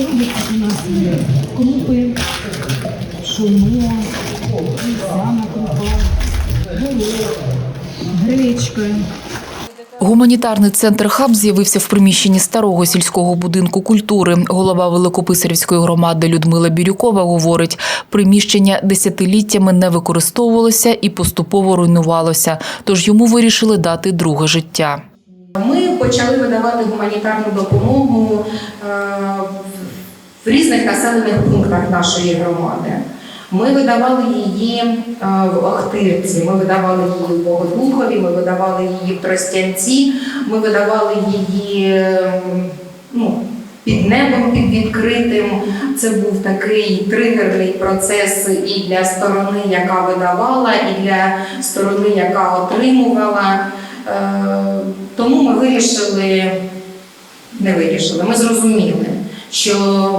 Що у нас є крупи, пшоно, сяна крупа, горох, гречка. Гуманітарний центр хаб з'явився в приміщенні старого сільського будинку культури. Голова Великописарівської громади Людмила Бірюкова говорить, приміщення десятиліттями не використовувалося і поступово руйнувалося. Тож йому вирішили дати друге життя. Ми почали видавати гуманітарну допомогу е, в різних населених пунктах нашої громади. Ми видавали її е, в Охтирці, ми видавали її в Богодухові, ми видавали її в Тростянці, ми видавали її е, ну, під небом під відкритим. Це був такий тригерний процес і для сторони, яка видавала, і для сторони, яка отримувала. Е, Тому ми вирішили, не вирішили, ми зрозуміли, що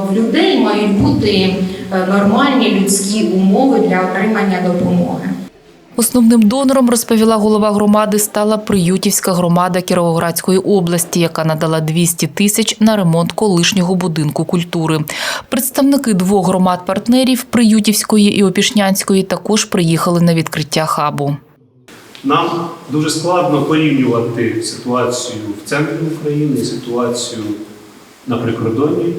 в людей мають бути е, нормальні людські умови для отримання допомоги. Основним донором, розповіла голова громади, стала Приютівська громада Кіровоградської області, яка надала 200 тисяч на ремонт колишнього будинку культури. Представники двох громад-партнерів Приютівської і Опішнянської також приїхали на відкриття хабу. Нам дуже складно порівнювати ситуацію в центрі України і ситуацію на прикордонні.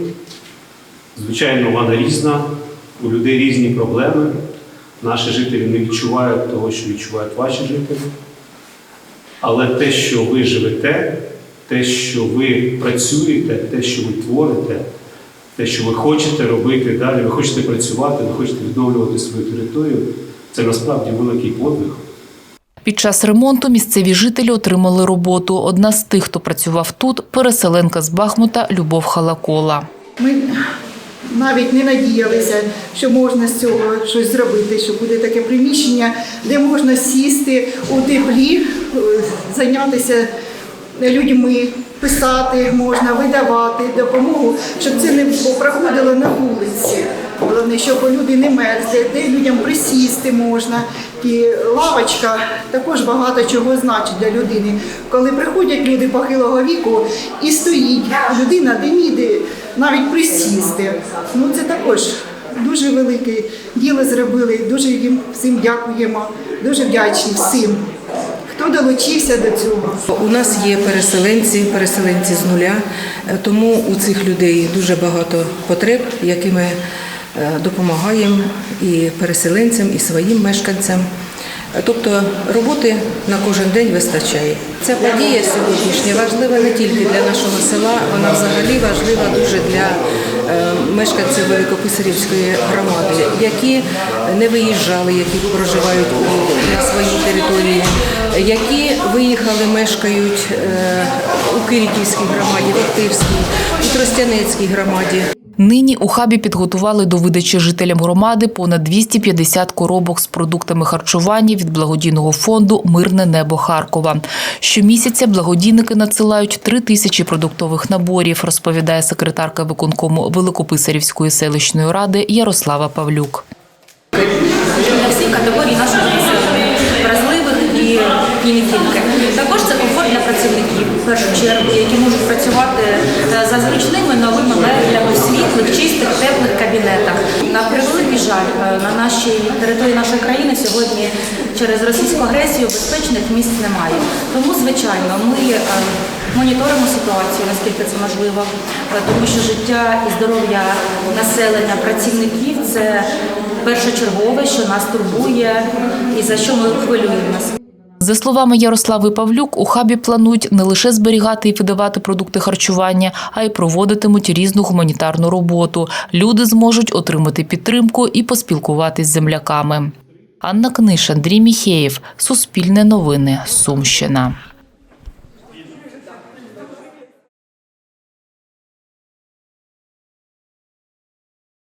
Звичайно, вона різна, у людей різні проблеми. Наші жителі не відчувають того, що відчувають ваші жителі. Але те, що ви живете, те, що ви працюєте, те, що ви творите, те, що ви хочете робити далі, ви хочете працювати, ви хочете відновлювати свою територію, це насправді великий подвиг. Під час ремонту місцеві жителі отримали роботу. Одна з тих, хто працював тут, переселенка з Бахмута Любов Халакола. Ми навіть не надіялися, що можна з цього щось зробити, що буде таке приміщення, де можна сісти у теплі, е, зайнятися людьми, писати можна, видавати допомогу, щоб це не проходило на вулиці. Головне, щоб люди не мерзли, де людям присісти можна. І лавочка також багато чого значить для людини. Коли приходять люди похилого віку і стоїть людина, де ніде навіть присісти. Ну це також дуже велике діло зробили. Дуже їм всім дякуємо. Дуже вдячні всім, долучився до цього. У нас є переселенці, переселенці з нуля, е, тому у цих людей дуже багато потреб, які ми е, допомагаємо і переселенцям, і своїм мешканцям. Е, Тобто роботи на кожен день вистачає. Ця подія сьогоднішня важлива не тільки для нашого села, вона взагалі важлива дуже для мешканців Великописарівської громади, які не виїжджали, які проживають на своїй території, які виїхали, мешкають е, у Кириківській громаді, в Охтирській, у Тростянецькій громаді. Нині у хабі підготували до видачі жителям громади понад 250 коробок з продуктами харчування від благодійного фонду Мирне небо Харкова. Щомісяця благодійники надсилають три тисячі продуктових наборів, розповідає секретарка виконкому Великописарівської селищної ради Ярослава Павлюк. для всіх категорій нашого і. Також це комфорт для працівників в першу чергу, які можуть працювати е, за зручними новими меблями в світлих, чистих, теплих кабінетах. На превеликий жаль, е, на нашій території нашої країни сьогодні через російську агресію безпечних місць немає. Тому, звичайно, ми е, моніторимо ситуацію, наскільки це можливо, тому що життя і здоров'я населення, працівників це першочергове, що нас турбує і за що ми хвилюємося. За словами Ярослави Павлюк, у хабі планують не лише зберігати і видавати продукти харчування, а й проводитимуть різну гуманітарну роботу. Люди зможуть отримати підтримку і поспілкуватись з земляками. Анна Книш, Андрій Міхеєв, Суспільне новини, Сумщина.